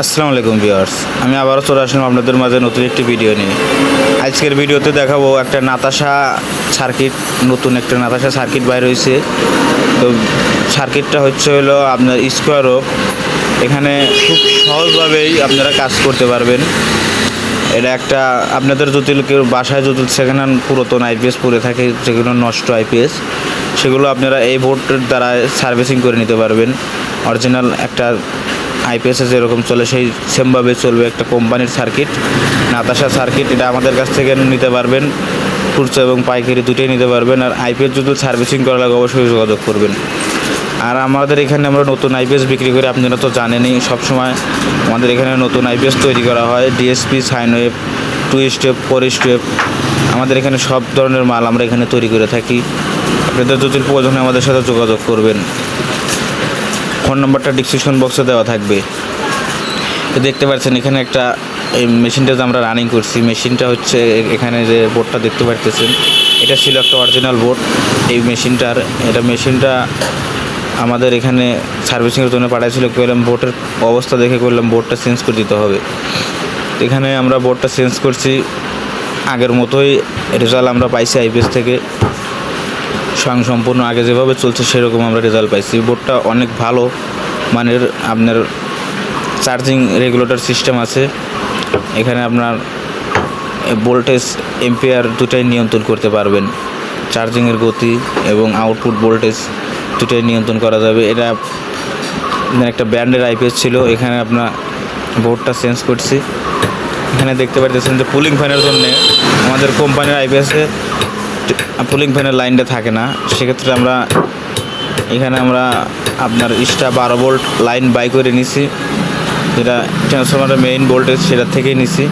আসসালামু আলাইকুম ভিউয়ার্স। আমি আবারও চলে আসলাম আপনাদের মাঝে নতুন একটি ভিডিও নিয়ে। আজকের ভিডিওতে দেখাবো একটা নাতাশা সার্কিট, নতুন একটা নাতাশা সার্কিট বাইর হয়েছে। তো সার্কিটটা হচ্ছে হলো আপনার স্কোয়ারও এখানে খুব সহজভাবেই আপনারা কাজ করতে পারবেন। এটা একটা, আপনাদের যদি কেউ বাসায় যদি সেখানে পুরাতন আইপিএস পড়ে থাকে, যেগুলো নষ্ট আইপিএস সেগুলো আপনারা এই বোর্ডের দ্বারা সার্ভিসিং করে নিতে পারবেন। অরিজিনাল একটা আইপিএসে যেরকম চলে, সেই সেমভাবে চলবে একটা কোম্পানির সার্কিট। নাতাশা সার্কিট, এটা আমাদের কাছ থেকে নিতে পারবেন। খুচরা এবং পাইকারি দুটোই নিতে পারবেন। আর আইপিএস যদি সার্ভিসিং করা লাগে, অবশ্যই যোগাযোগ করবেন। আর আমাদের এখানে আমরা নতুন আইপিএস বিক্রি করি, আপনারা তো জানেনই, সবসময় আমাদের এখানে নতুন আইপিএস তৈরি করা হয়। DSP sine wave two step, four step, আমাদের এখানে সব ধরনের মাল আমরা এখানে তৈরি করে থাকি। আপনাদের যদি প্রয়োজন আমাদের সাথে যোগাযোগ করবেন। ফোন নম্বরটা ডিসক্রিপশন বক্সে দেওয়া থাকবে। তো দেখতে পাচ্ছেন, এখানে একটা, এই মেশিনটা যে আমরা রানিং করছি, মেশিনটা হচ্ছে এখানে যে বোর্ডটা দেখতে পাচ্ছেন এটা ছিল একটা অরিজিনাল বোর্ড এই মেশিনটার, এটা মেশিনটা আমাদের এখানে সার্ভিসিংয়ের জন্য পাঠাইছিল করলাম বোর্ডের অবস্থা দেখে করলাম বোর্ডটা চেঞ্জ করে দিতে হবে। এখানে আমরা বোর্ডটা চেঞ্জ করছি, আগের মতোই রেজাল্ট আমরা পাইছি আইপিএস থেকে। স্বয়ং সম্পূর্ণ আগে যেভাবে চলছে সেরকম আমরা রেজাল্ট পাইছি। বোর্ডটা অনেক ভালো মানের, আপনার চার্জিং রেগুলেটর সিস্টেম আছে। এখানে আপনার ভোল্টেজ এম্পিয়ার দুটাই নিয়ন্ত্রণ করতে পারবেন। চার্জিংয়ের গতি এবং আউটপুট ভোল্টেজ দুটাই নিয়ন্ত্রণ করা যাবে। এটা একটা ব্র্যান্ডের আইপিএস ছিল, এখানে আপনার বোর্ডটা চেঞ্জ করছি। এখানে দেখতে পাচ্ছেন যে পুলিং ফ্যানের জন্য আমাদের কোম্পানির আইপিএসে পুলিং ফ্যানের লাইনটা থাকে না, সেক্ষেত্রে আমরা এখানে আমরা আপনার ইস্টা বারো ভোল্ট লাইন বাই করে নিছি। যেটা ট্রান্সফরমারের মেইন ভোল্টেজ সেটা থেকেই নিছি।